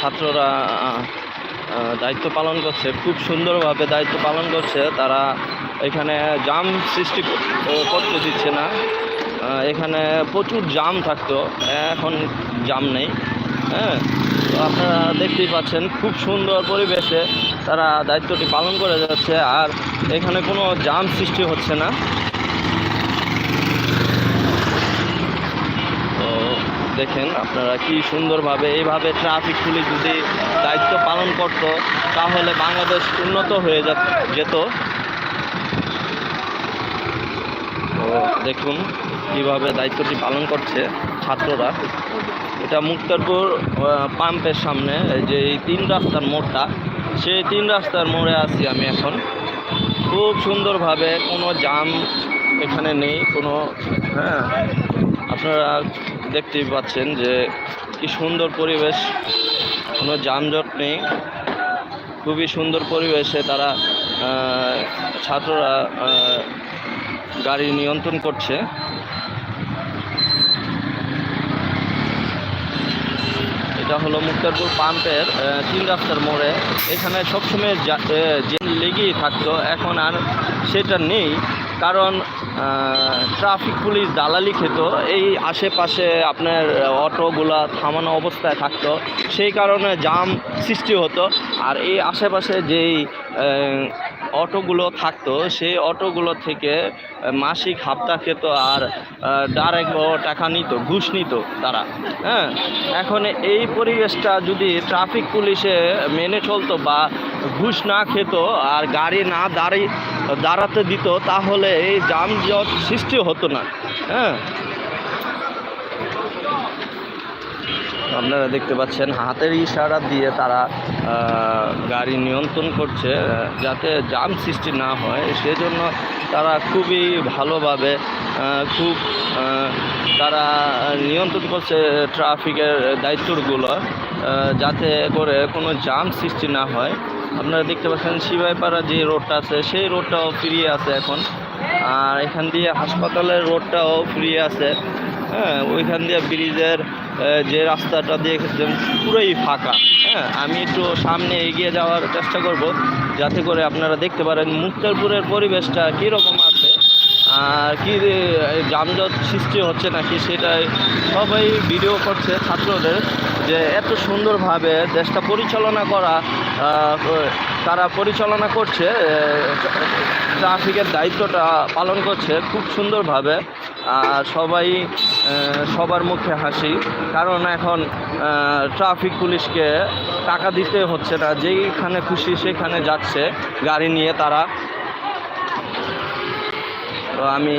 ছাত্ররা দায়িত্ব পালন করছে, খুব সুন্দরভাবে দায়িত্ব পালন করছে। তারা এখানে জাম সৃষ্টি কর- করতে দিচ্ছে না। এখানে প্রচুর জাম থাকতো, এখন জাম নেই। হ্যাঁ আপনারা দেখতেই পাচ্ছেন, খুব সুন্দর পরিবেশে তারা দায়িত্বটি পালন করে যাচ্ছে। আর এখানে কোনো জাম সৃষ্টি হচ্ছে না তো দেখেন আপনারা কি সুন্দরভাবে, এইভাবে ট্রাফিক পুলিশ যদি দায়িত্ব পালন করত, তাহলে বাংলাদেশ উন্নত হয়ে যেত। দেখুন কীভাবে দায়িত্বটি পালন করছে ছাত্ররা। এটা মুক্তারপুর পাম্পের সামনে যে এই তিন রাস্তার মোড়টা, সেই তিন রাস্তার মোড়ে আছি আমি এখন। খুব সুন্দরভাবে কোনো জাম এখানে নেই, কোনো হ্যাঁ আপনারা দেখতেই পাচ্ছেন যে কি সুন্দর পরিবেশ, কোনো যানজট নেই। খুবই সুন্দর পরিবেশে তারা ছাত্ররা গাড়ি নিয়ন্ত্রণ করছে। এটা হলো মুক্তারপুর পাম্পের তিন রাস্তার মোড়ে। এখানে সবসময় যে লেগেই থাকতো, এখন আর সেটা নেই। কারণ ট্রাফিক পুলিশ দালালি খেত, এই আশেপাশে আপনার অটোগুলা থামানো অবস্থায় থাকতো, সেই কারণে জাম সৃষ্টি হতো। আর এই আশেপাশে যেই অটোগুলো থাকতো, সেই অটোগুলো থেকে মাসিক হাপ্তা খেত আর ডাইরেক্ট টাকা নিত, ঘুষ নিত তারা হ্যাঁ? এখন এই পরিবেশটা যদি ট্রাফিক পুলিশে মেনে চলতো বা ঘুষ না খেত আর গাড়ি না দাঁড়িয়ে, দাঁড়াতে দিত, তাহলে এই যানজট সৃষ্টি হতো না হ্যাঁ? আপনারা দেখতে পাচ্ছেন, হাতের ইশারা দিয়ে তারা গাড়ি নিয়ন্ত্রণ করছে যাতে জাম সৃষ্টি না হয়। সেজন্য তারা খুবই ভালোভাবে খুব তারা নিয়ন্ত্রণ করছে ট্রাফিকের দায়িত্বগুলো যাতে করে কোনো জাম সৃষ্টি না হয়। আপনারা দেখতে পাচ্ছেন, শিবাইপাড়া যে রোডটা আছে, সেই রোডটাও ফ্রি আছে এখন। আর এখান দিয়ে হাসপাতালের রোডটাও ফ্রি আছে। হ্যাঁ ওইখান দিয়ে ব্রিজের যে রাস্তাটা দেখেছেন পুরোই ফাঁকা। হ্যাঁ আমি একটু সামনে এগিয়ে যাওয়ার চেষ্টা করব, যাতে করে আপনারা দেখতে পারেন মুক্তারপুরের পরিবেশটা কীরকম আছে, আর কি যানজট সৃষ্টি হচ্ছে নাকি সেটাই সবাই ভিডিও করছে ছাত্রদের, যে এত সুন্দরভাবে দেশটা পরিচালনা করা তারা পরিচালনা করছে ট্রাফিকের দায়িত্বটা পালন করছে খুব সুন্দরভাবে। আর সবাই সবার মুখে হাসি। কারণ এখন ট্রাফিক পুলিশকে টাকা দিতে হচ্ছে না। যেইখানে খুশি সেখানে যাচ্ছে গাড়ি নিয়ে তারা। তো আমি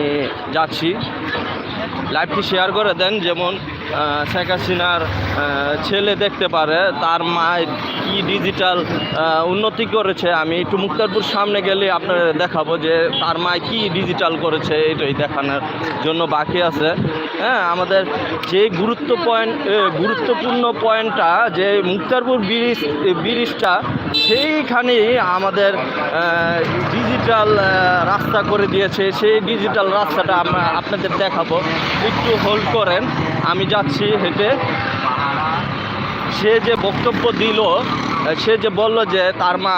যাচ্ছি। লাইভটি শেয়ার করে দেন, যেমন শেখ হাসিনার ছেলে দেখতে পারে। তার মা কি ডিজিটাল উন্নতি করেছে, আমি একটু মুক্তারপুর সামনে গেলে আপনার দেখাবো যে তার মা কি ডিজিটাল করেছে, এটাই দেখানোর জন্য বাকি আছে। হ্যাঁ আমাদের যে গুরুত্ব পয়েন্ট গুরুত্বপূর্ণ পয়েন্টটা যে মুক্তারপুর ব্রিজ, ব্রিজটা, সেইখানেই আমাদের ডিজিটাল রাস্তা করে দিয়েছে। সেই ডিজিটাল রাস্তাটা আপনাদের দেখাবো। একটু হোল্ড করেন। আমি যাচ্ছি হেঁটে। সে যে বক্তব্য দিল সে যে বলল যে তার মা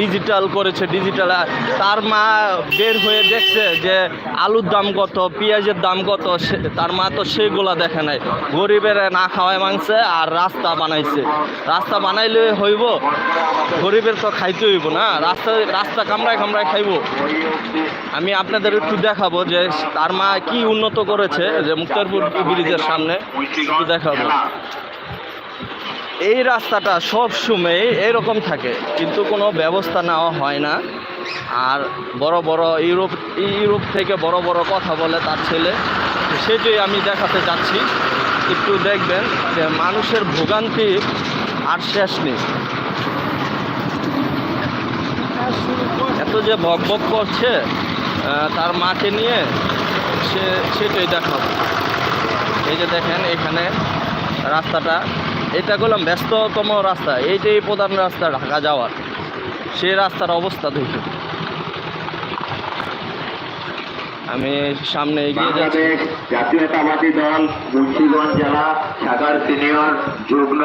ডিজিটাল করেছে ডিজিটাল তার মা বের হয়ে দেখছে যে আলুর দাম কত, পেঁয়াজের দাম কত তার মা তো সেগুলা দেখে নাই। গরিবের না খাওয়ায় মাংসে আর রাস্তা বানাইছে। রাস্তা বানাইলে হইব, গরিবের তো খাইতে হইব না। রাস্তা রাস্তা কামড়ায় কামড়ায় খাইব। আমি আপনাদের একটু দেখাবো যে তার মা কি উন্নত করেছে, যে মুক্তারপুর ব্রিজের সামনে। একটু দেখাবো। এই রাস্তাটা সব সময় এরকম থাকে, কিন্তু কোনো ব্যবস্থা নেওয়া হয় না। আর বড় বড় ইউরোপ ইউরোপ থেকে বড় বড় কথা বলে তার ছেলে, সেটাই আমি দেখাতে চাচ্ছি একটু দেখবেন যে মানুষের ভোগান্তি আর শেষ নেই। এত যে বক বক করছে তার মাকে নিয়ে সে, সেটাই দেখাবো। এই যে দেখেন, এখানে রাস্তাটা এটা করলাম ব্যস্ততম রাস্তা এইটাই প্রধান রাস্তা ঢাকা যাওয়ার। সেই রাস্তার অবস্থা দেখুন। আমি সামনে এগিয়ে যাচ্ছি। জাতীয়তাবাদী দল মুন্সিগঞ্জ জেলা শাখার সিনিয়র যুগ্ম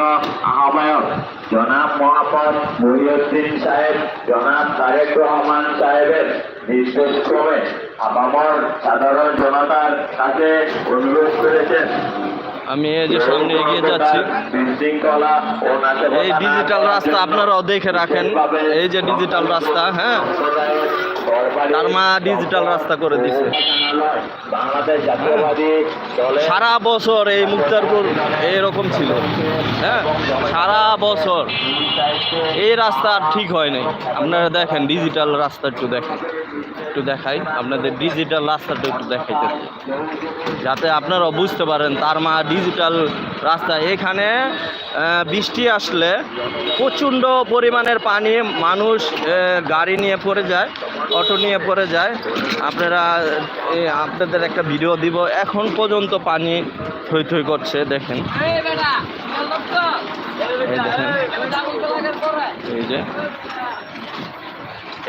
আহ্বায়ক জনাব মোহাম্মদ মহিউদ্দিন সাহেব জনাব তারেক রহমান সাহেবের নির্দেশক্রমে আপামর সাধারণ জনতার কাছে অনুরোধ করেছেন। আমি এই যে সামনে এগিয়ে যাচ্ছি, এই ডিজিটাল রাস্তা আপনারাও দেখে রাখেন, এই যে ডিজিটাল রাস্তা হ্যাঁ? তার মা ডিজিটাল রাস্তা করে দিছে। দলের সারা বছর এই মুক্তারপুর এরকম ছিল। হ্যাঁ সারা বছর এই রাস্তা আর ঠিক হয় নাই। আপনারা দেখেন ডিজিটাল রাস্তা একটু দেখেন। একটু দেখাই, আপনাদের ডিজিটাল রাস্তাটা একটু দেখাইতে যাতে আপনারা বুঝতে পারেন, তার মা ডিজিটাল রাস্তা। এখানে বৃষ্টি আসলে প্রচণ্ড পরিমাণের পানি, মানুষ গাড়ি নিয়ে পড়ে যায়। অটো নিয়ে পরে যায়। আপনারা আপনাদের একটা ভিডিও দিব। এখন পর্যন্ত পানি থই থই করছে দেখেন। এই যে।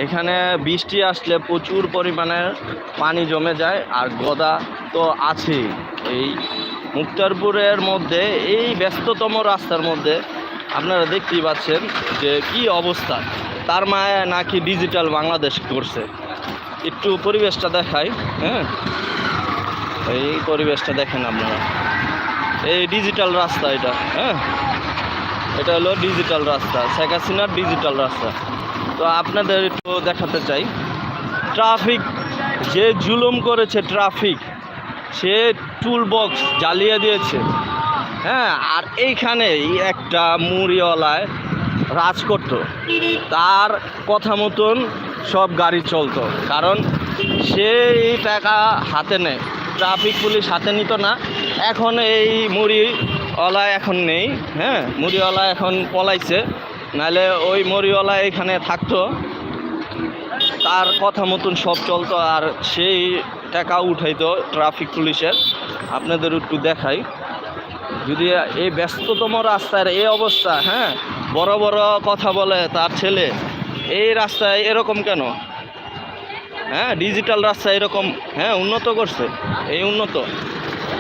এখানে বৃষ্টি আসলে প্রচুর পরিমাণে পানি জমে যায়, আর গদা তো আছেই। এই মুক্তারপুরের মধ্যে, এই ব্যস্ততম রাস্তার মধ্যে আপনারা দেখতেই পাচ্ছেন যে কি অবস্থা। তার মায়ে নাকি ডিজিটাল বাংলাদেশ করছে। একটু পরিবেশটা দেখাই হ্যাঁ? এই পরিবেশটা দেখেন আপনারা। এই ডিজিটাল রাস্তা এটা হ্যাঁ? এটা হলো ডিজিটাল রাস্তা, শেখ হাসিনার ডিজিটাল রাস্তা। তো আপনাদের একটু দেখাতে চাই। ট্রাফিক, যে জুলুম করেছে ট্রাফিক, সে টুল বক্স জ্বালিয়ে দিয়েছে। হ্যাঁ আর এইখানেই একটা মুড়িওয়ালায় রাজ করতো তার কথা মতন সব গাড়ি চলতো, কারণ সে এই টাকা হাতে নেয় ট্রাফিক পুলিশ হাতে নিত না। এখন এই মুড়িওয়ালা এখন নেই হ্যাঁ মুড়িওয়ালা এখন পলাইছে। নাহলে ওই মুড়িওয়ালা এখানে থাকতো। তার কথা মতন সব চলতো, আর সেই টাকা উঠাইতো ট্রাফিক পুলিশের। আপনাদের একটু দেখাই। যদি এই ব্যস্ততম রাস্তার এই অবস্থা হ্যাঁ? বড় বড় কথা বলে তার ছেলে, এই রাস্তায় এরকম কেন? হ্যাঁ ডিজিটাল রাস্তা এরকম হ্যাঁ উন্নত করছে, এই উন্নত।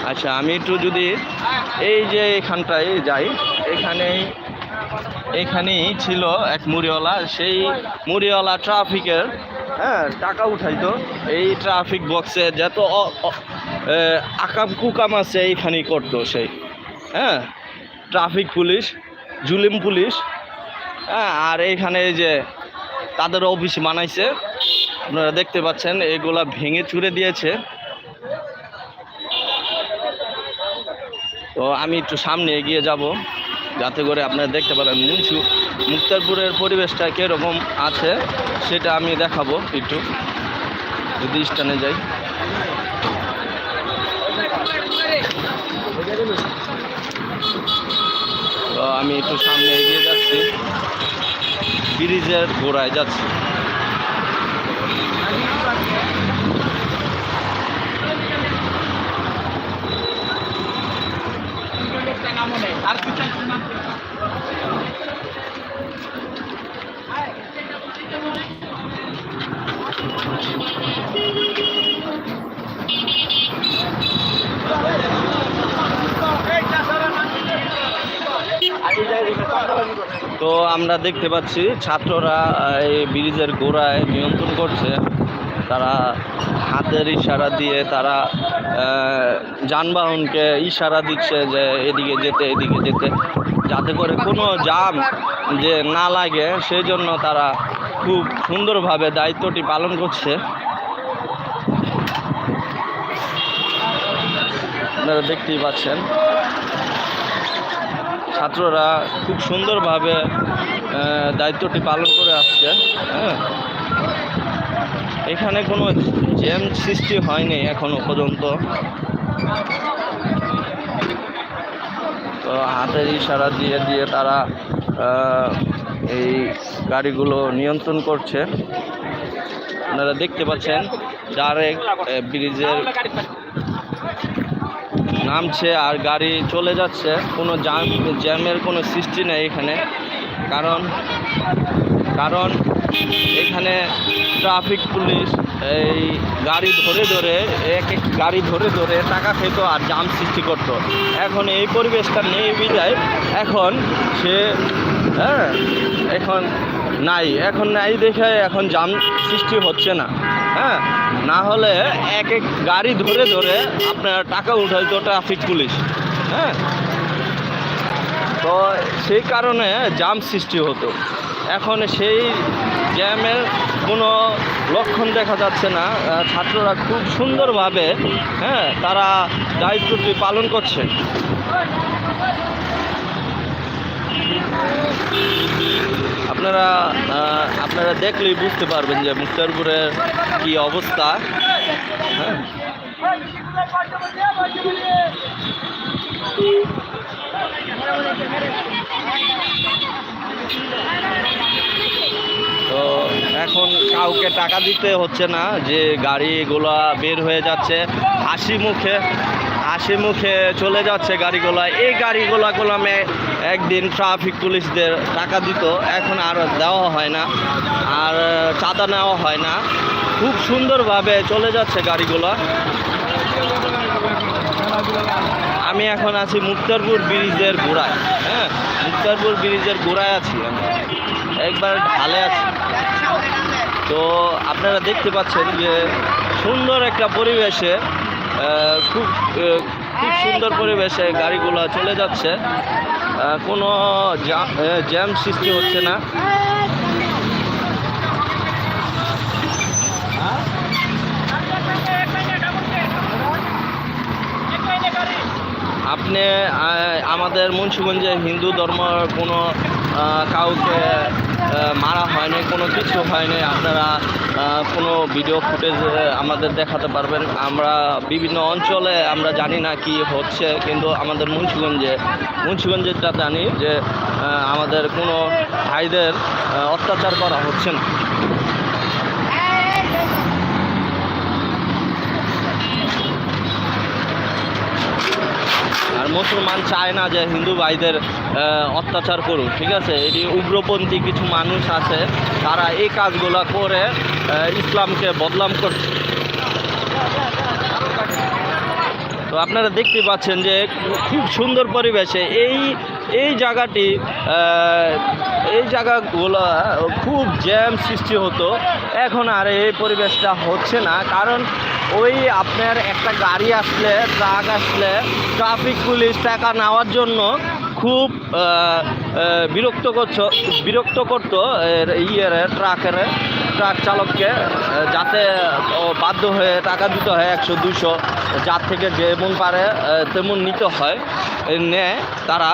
আচ্ছা আমি একটু যদি এই যে এখানটায় যাই, এখানেই এখানেই ছিল এক মুড়িওয়ালা, সেই মুড়িওয়ালা ট্রাফিকের হ্যাঁ টাকা উঠাইতো। এই ট্রাফিক বক্সে যত আকাম কুকাম আছে, এইখানেই করতো সেই হ্যাঁ? ট্রাফিক পুলিশ, জুলিম পুলিশ হ্যাঁ আর এইখানে এই যে তাদের অফিস বানাইছে। আপনারা দেখতে পাচ্ছেন, এগুলা ভেঙে চুরে দিয়েছে। তো আমি একটু সামনে এগিয়ে যাব, যাতে করে আপনারা দেখতে পারেন মুন্সু মুক্তারপুরের পরিবেশটা কীরকম আছে, সেটা আমি দেখাবো একটু। যদি স্টানে যাই তো আমি একটু সামনে এগিয়ে যাচ্ছি। ব্রিজের গোড়ায় যাচ্ছি। তো আমরা দেখতে পাচ্ছি ছাত্ররা এই ব্রিজের গোড়ায় নিয়ন্ত্রণ করছে। তারা হাতের ইশারা দিয়ে তারা যানবাহনকে ইশারা দিচ্ছে যে এদিকে যেতে এদিকে যেতে, যাতে করে কোনো জাম যে না লাগে সেই জন্য তারা খুব সুন্দরভাবে দায়িত্বটি পালন করছে। আপনারা দেখতেই পাচ্ছেন। ছাত্ররা খুব সুন্দরভাবে দায়িত্বটি পালন করে আসছে হ্যাঁ। এখানে কোনো জ্যাম সৃষ্টি হয়নি এখনও পর্যন্ত। তো হাতের ইশারা দিয়ে দিয়ে তারা এই গাড়িগুলো নিয়ন্ত্রণ করছে। আপনারা দেখতে পাচ্ছেন, ডাইরেক্ট ব্রিজের নামছে আর গাড়ি চলে যাচ্ছে। কোনো জ্যাম, জ্যামের কোনো সৃষ্টি নেই এখানে। কারণ কারণ এখানে ট্রাফিক পুলিশ, এই গাড়ি ধরে ধরে, এক এক গাড়ি ধরে ধরে টাকা খেত আর জাম সৃষ্টি করত। এখন এই পরিবেশটা নেই বিদায় এখন সে হ্যাঁ এখন নাই, এখন নাই দেখে এখন জাম সৃষ্টি হচ্ছে না। হ্যাঁ না হলে এক এক গাড়ি ধরে ধরে আপনার টাকা উঠাইতো ট্রাফিক পুলিশ হ্যাঁ তো সেই কারণে জাম সৃষ্টি হতো। এখন সেই জ্যামের কোনো লক্ষণ দেখা যাচ্ছে না। ছাত্ররা খুব সুন্দরভাবে হ্যাঁ তারা দায়িত্বটি পালন করছে। আপনারা আপনারা দেখলেই বুঝতে পারবেন যে মুক্তারপুরের কি অবস্থা। হ্যাঁ। তো এখন কাউকে টাকা দিতে হচ্ছে না, যে গাড়িগুলা বের হয়ে যাচ্ছে, হাসি মুখে হাসি মুখে চলে যাচ্ছে গাড়িগুলা। এই গাড়িগুলা গোলামে একদিন ট্রাফিক পুলিশদের টাকা দিত, এখন আর দেওয়া হয় না, আর চাঁদা নেওয়া হয় না। খুব সুন্দরভাবে চলে যাচ্ছে গাড়িগুলো। আমি এখন আছি মুক্তারপুর ব্রিজের গোড়ায় হ্যাঁ? মুক্তারপুর ব্রিজের গোড়ায় আছি একবার ঢালে আছি। তো আপনারা দেখতে পাচ্ছেন যে সুন্দর একটা পরিবেশে খুব খুব সুন্দর পরিবেশে গাড়িগুলো চলে যাচ্ছে। কোনো জ্যাম সৃষ্টি হচ্ছে না। আপনি আমাদের মুন্সিগঞ্জে হিন্দু ধর্ম কোনো কাউকে মারা হয়নি কোনো কিছু হয়নি আপনারা কোনো ভিডিও ফুটেজ আমাদের দেখাতে পারবেন। আমরা বিভিন্ন অঞ্চলে, আমরা জানি না কি হচ্ছে, কিন্তু আমাদের মুন্সিগঞ্জে, মুন্সিগঞ্জেরটা জানি যে আমাদের কোনো ভাইদের অত্যাচার করা হচ্ছে না আর মুসলমান চায় না যে হিন্দু ভাইদের অত্যাচার করুক, ঠিক আছে? এটি উগ্রপন্থী কিছু মানুষ আছে, তারা এই কাজগুলো করে ইসলামকে বদলাম করছে। তো আপনারা দেখতে পাচ্ছেন যে খুব সুন্দর পরিবেশে এই এই জায়গাটি এই জায়গাগুলো খুব জ্যাম সৃষ্টি হতো। এখন আর এই পরিবেশটা হচ্ছে না, কারণ ওই আপনার একটা গাড়ি আসলে, ট্রাক আসলে ট্রাফিক, পুলিশ টাকা নেওয়ার জন্য খুব বিরক্ত করছ, বিরক্ত করতো ইয়ের, ট্রাকের, ট্রাক চালককে, যাতে বাধ্য হয়ে টাকা দিতে হয় একশো, দুশো। যার থেকে যেমন পারে তেমন নিতে হয়। নেয় তারা।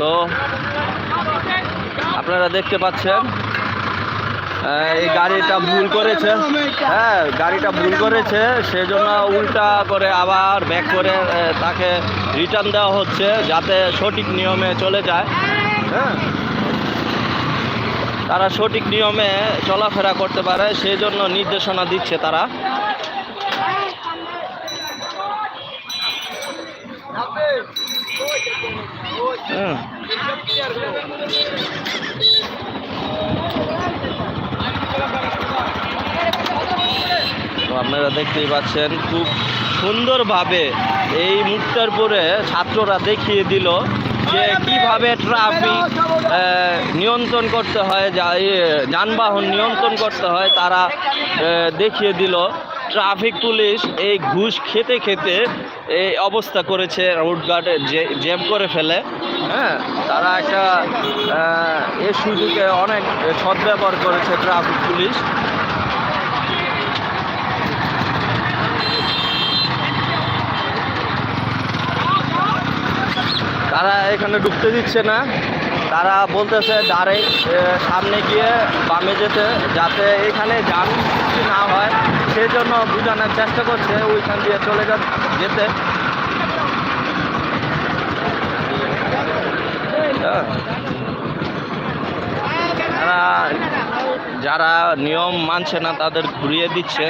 তো আপনারা দেখতে পাচ্ছেন এই গাড়িটা ভুল করেছে। হ্যাঁ গাড়িটা ভুল করেছে, সেজন্য উল্টা করে আবার ব্যাক করে তাকে রিটার্ন দেওয়া হচ্ছে যাতে সঠিক নিয়মে চলে যায়। হ্যাঁ। তারা সঠিক নিয়মে চলাফেরা করতে পারে সেই জন্য নির্দেশনা দিচ্ছে তারা। তো আপনারা দেখতেই পাচ্ছেন, খুব সুন্দরভাবে এই মুক্তারপুরে ছাত্ররা দেখিয়ে দিল। যে কীভাবে ট্রাফিক নিয়ন্ত্রণ করতে হয় যানবাহন নিয়ন্ত্রণ করতে হয়, তারা দেখিয়ে দিল। ট্রাফিক পুলিশ এই ঘুষ খেতে খেতে এই অবস্থা করেছে রোডঘাটে জ্যাম করে ফেলে। হ্যাঁ তারা একটা, এ সুযোগে অনেক সদ্ব্যবহার করেছে ট্রাফিক পুলিশ। তারা এখানে ঢুকতে দিচ্ছে না। তারা বলতেছে ডাইরেক্ট সামনে গিয়ে বামে যেতে, যাতে এখানে সৃষ্টি না হয়। সেই জন্য বোঝানোর চেষ্টা করছে, ওইখান দিয়ে চলে যেতে। তারা যারা নিয়ম মানছে না, তাদের ঘুরিয়ে দিচ্ছে।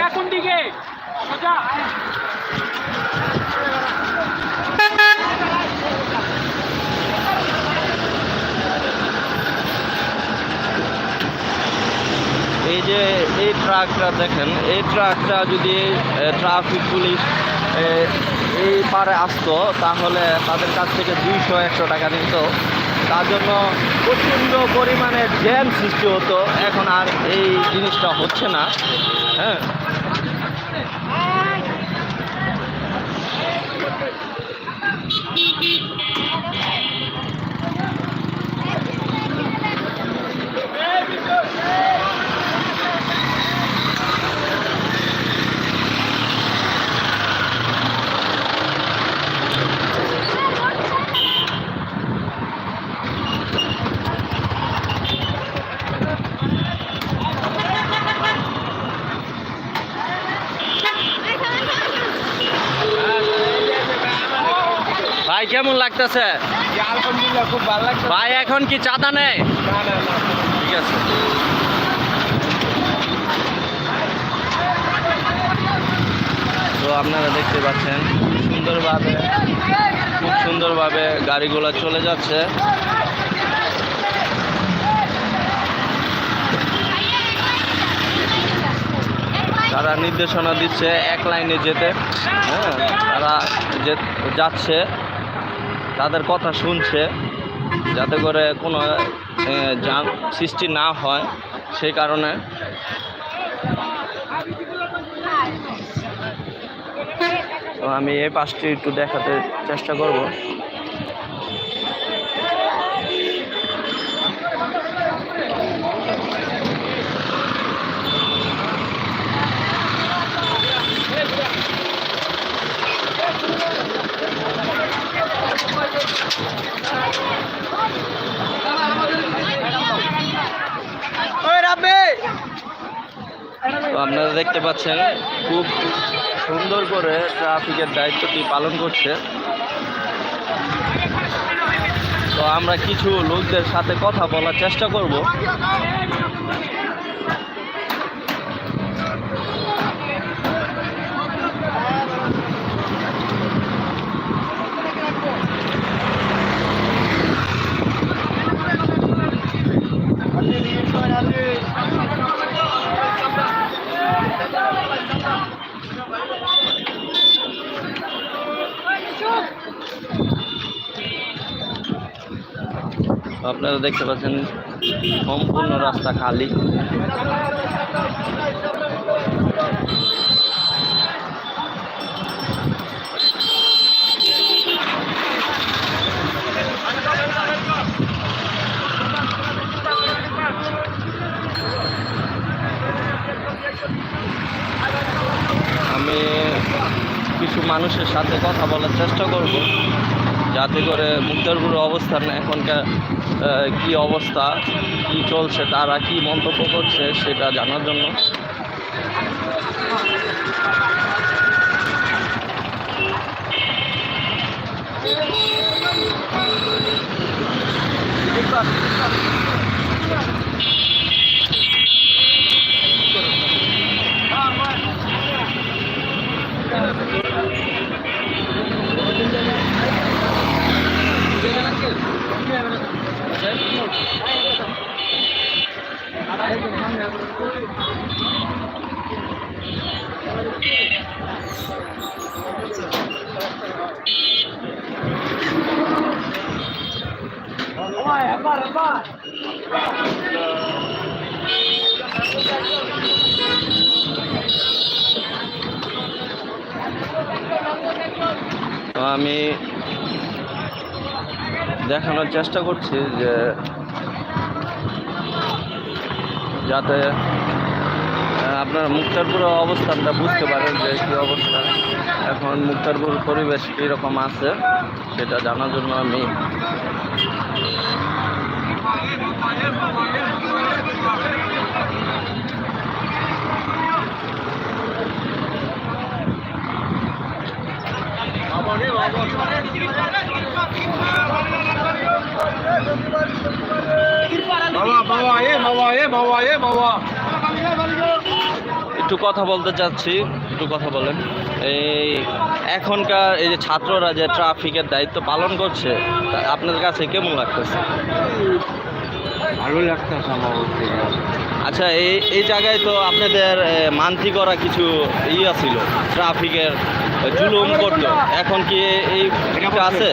ট্রাকটা দেখেন, এই ট্রাকটা যদি ট্রাফিক পুলিশ এই পারে আসতো, তাহলে তাদের কাছ থেকে দুইশো, একশো টাকা নিত। তার জন্য প্রচণ্ড পরিমাণে জ্যাম সৃষ্টি হতো। এখন আর এই জিনিসটা হচ্ছে না হ্যাঁ। ভাই কেমন লাগতেছে? আলহামদুলিল্লাহ খুব ভালো লাগছে ভাই এখন কি চাঁদা নেই ঠিক আছে। তো আপনারা দেখতে পাচ্ছেন সুন্দরভাবে খুব সুন্দরভাবে গাড়িগুলো চলে যাচ্ছে। তারা নির্দেশনা দিচ্ছে এক লাইনে যেতে। হ্যাঁ তারা যাচ্ছে। তাদের কথা শুনছে, যাতে করে কোনো জাম সৃষ্টি না হয়, সেই কারণে। আমি এই পাশটি একটু দেখাতে চেষ্টা করব। তো আপনারা দেখতে পাচ্ছেন খুব সুন্দর করে ট্রাফিকের দায়িত্বটি পালন করছে। তো আমরা কিছু লোকদের সাথে কথা বলার চেষ্টা করব। আপনারা দেখতে পাচ্ছেন সম্পূর্ণ রাস্তা খালি। আমি কিছু মানুষের সাথে কথা বলার চেষ্টা করব, যাতে করে মুক্তারপুর অবস্থান এখনকার কি অবস্থা কি চলছে তারা কি মন্তব্য করছে সেটা জানার জন্য। তো আমি দেখানোর চেষ্টা করছি যে যাতে আপনার মুক্তারপুরের অবস্থানটা বুঝতে পারেন যে কী অবস্থা। এখন মুক্তারপুর পরিবেশ কীরকম আছে, সেটা জানার জন্য আমি একটু কথা বলতে চাচ্ছি একটু কথা বলেন। এই এখনকার এই যে ছাত্ররা যে ট্রাফিকের দায়িত্ব পালন করছে আপনার কাছে কেমন লাগতেছে? ভালো লাগতেছে আমার আচ্ছা এই এই জায়গায় তো আপনাদের মান্তি করা কিছু ইয়া ছিল ট্রাফিকের জুলুম করতো। এখন কি এই আছে?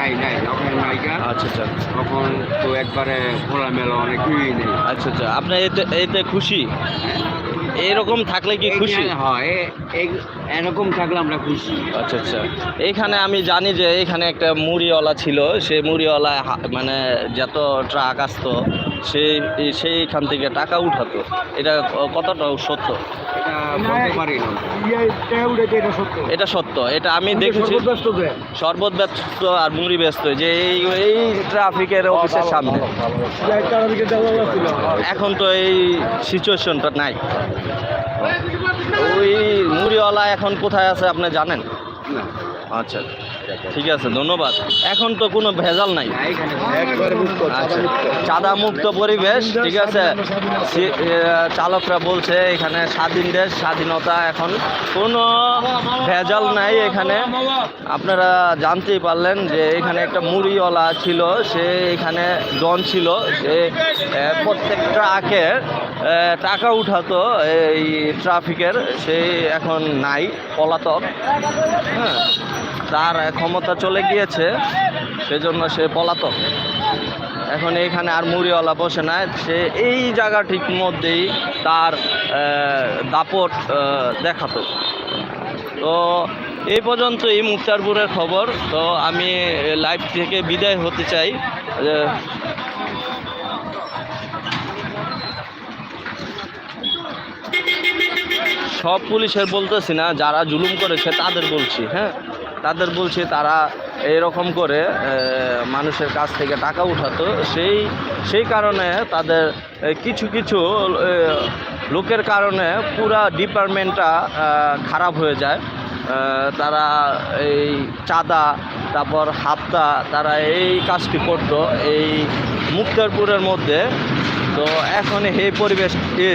নাই নাই যখন নায়িকা আচ্ছা আচ্ছা। তখন তো একবারে খোলামেলা অনেকই নেই। আচ্ছা আচ্ছা। আপনার এতে এতে খুশি? এরকম থাকলে কি খুশি? হয় এরকম থাকলে আমরা খুশি। আচ্ছা আচ্ছা। এইখানে আমি জানি যে এখানে একটা মুড়িওয়ালা ছিল। সে মুড়িওয়ালা মানে যত ট্রাক আসতো সেই সেইখান থেকে টাকা উঠাতো। এটা কতটা সত্য। এটা বলতে পারি না। এটা সত্য। এটা আমি দেখেছি। শরবত ব্যস্ত আর মুড়ি ব্যস্ত যে এই এই ট্রাফিকের অফিসের সামনে। এখন তো এই সিচুয়েশনটা নাই। ওই মুড়িওয়ালা এখন কোথায় আছে আপনি জানেন? না। আচ্ছা। ঠিক আছে, ধন্যবাদ। এখন তো কোনো ভেজাল নাই। আচ্ছা চাঁদা মুক্ত পরিবেশ, ঠিক আছে। চালকরা বলছে এখানে স্বাধীন দেশ, স্বাধীনতা এখন কোনো ভেজাল নাই এখানে। আপনারা জানতেই পারলেন যে এখানে একটা মুড়িওয়ালা ছিল, সে এখানে ডন ছিল, সে প্রত্যেক ট্রাকের টাকা উঠাতো এই ট্রাফিকের, সে এখন নাই, পলাতক। হ্যাঁ। তার ক্ষমতা চলে গিয়েছে, সেজন্য সে পলাতক। এখন এখানে আর মুড়িওয়ালা বসে না সে এই জায়গাটির মধ্যেই তার দাপট দেখাতো। তো এই পর্যন্ত এই মুক্তারপুরের খবর। তো আমি লাইভ থেকে বিদায় হতে চাই। সব পুলিশের বলতেছি না, যারা জুলুম করেছে তাদের বলছি হ্যাঁ? তাদের বলছি তারা এরকম করে মানুষের কাছ থেকে টাকা উঠাতো। সেই সেই কারণে তাদের কিছু কিছু লোকের কারণে পুরা ডিপার্টমেন্টটা খারাপ হয়ে যায়। তারা এই চাঁদা, তারপর হাপ্তা, তারা এই কাজটি করতো, এই মুক্তারপুরের মধ্যে। তো এখন এই পরিবেশ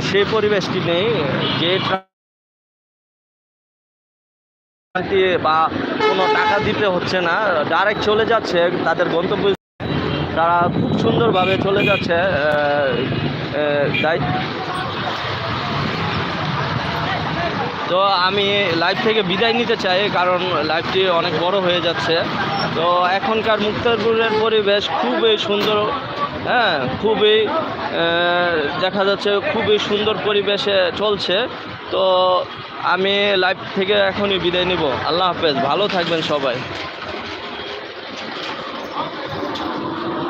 সেই পরিবেশটি নেই, যে বা কোনো টাকা দিতে হচ্ছে না। ডাইরেক্ট চলে যাচ্ছে তাদের গন্তব্য তারা খুব সুন্দরভাবে চলে যাচ্ছে তো আমি লাইভ থেকে বিদায় নিতে চাই কারণ লাইভটি অনেক বড় হয়ে যাচ্ছে। তো এখনকার মুক্তারপুরের পরিবেশ খুবই সুন্দর হ্যাঁ খুবই দেখা যাচ্ছে খুবই সুন্দর পরিবেশে চলছে। তো আমি লাইভ থেকে এখনই বিদায় নিব। আল্লাহ হাফেজ ভালো থাকবেন সবাই।